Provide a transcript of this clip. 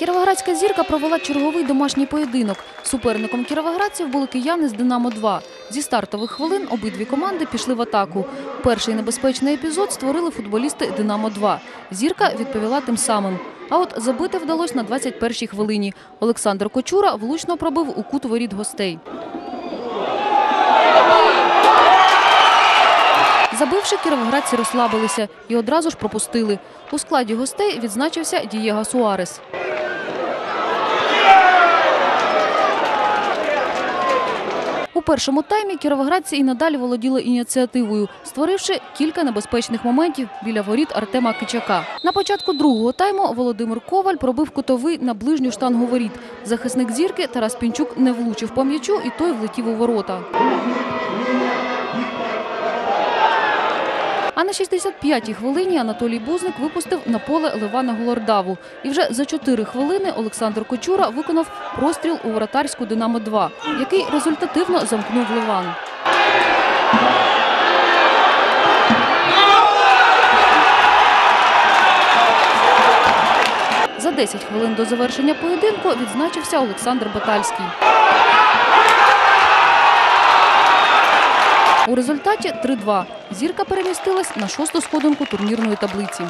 Кіровоградська зірка провела черговий домашній поєдинок. Суперником кіровоградців були кияни з «Динамо-2». Зі стартових хвилин обидві команди пішли в атаку. Перший небезпечний епізод створили футболісти «Динамо-2». Зірка відповіла тим самим. А от забити вдалося на 21-й хвилині. Олександр Кочура влучно пробив у кут воріт гостей. Забивши, кіровоградці розслабилися і одразу ж пропустили. У складі гостей відзначився Дієга Суарес. У першому таймі кіровоградці і надалі володіли ініціативою, створивши кілька небезпечних моментів біля воріт Артема Кичака. На початку другого тайму Володимир Коваль пробив кутовий на ближню штангу воріт. Захисник зірки Тарас Пінчук не влучив по м'ячу і той влетів у ворота. А на 65-й хвилині Анатолій Бузник випустив на поле Левана Голордаву. І вже за 4 хвилини Олександр Кочура виконав простріл у воротарську «Динамо-2», який результативно замкнув Леван. За 10 хвилин до завершення поєдинку відзначився Олександр Батальський. У результаті 3-2. Зірка перемістилась на шосту сходинку турнірної таблиці.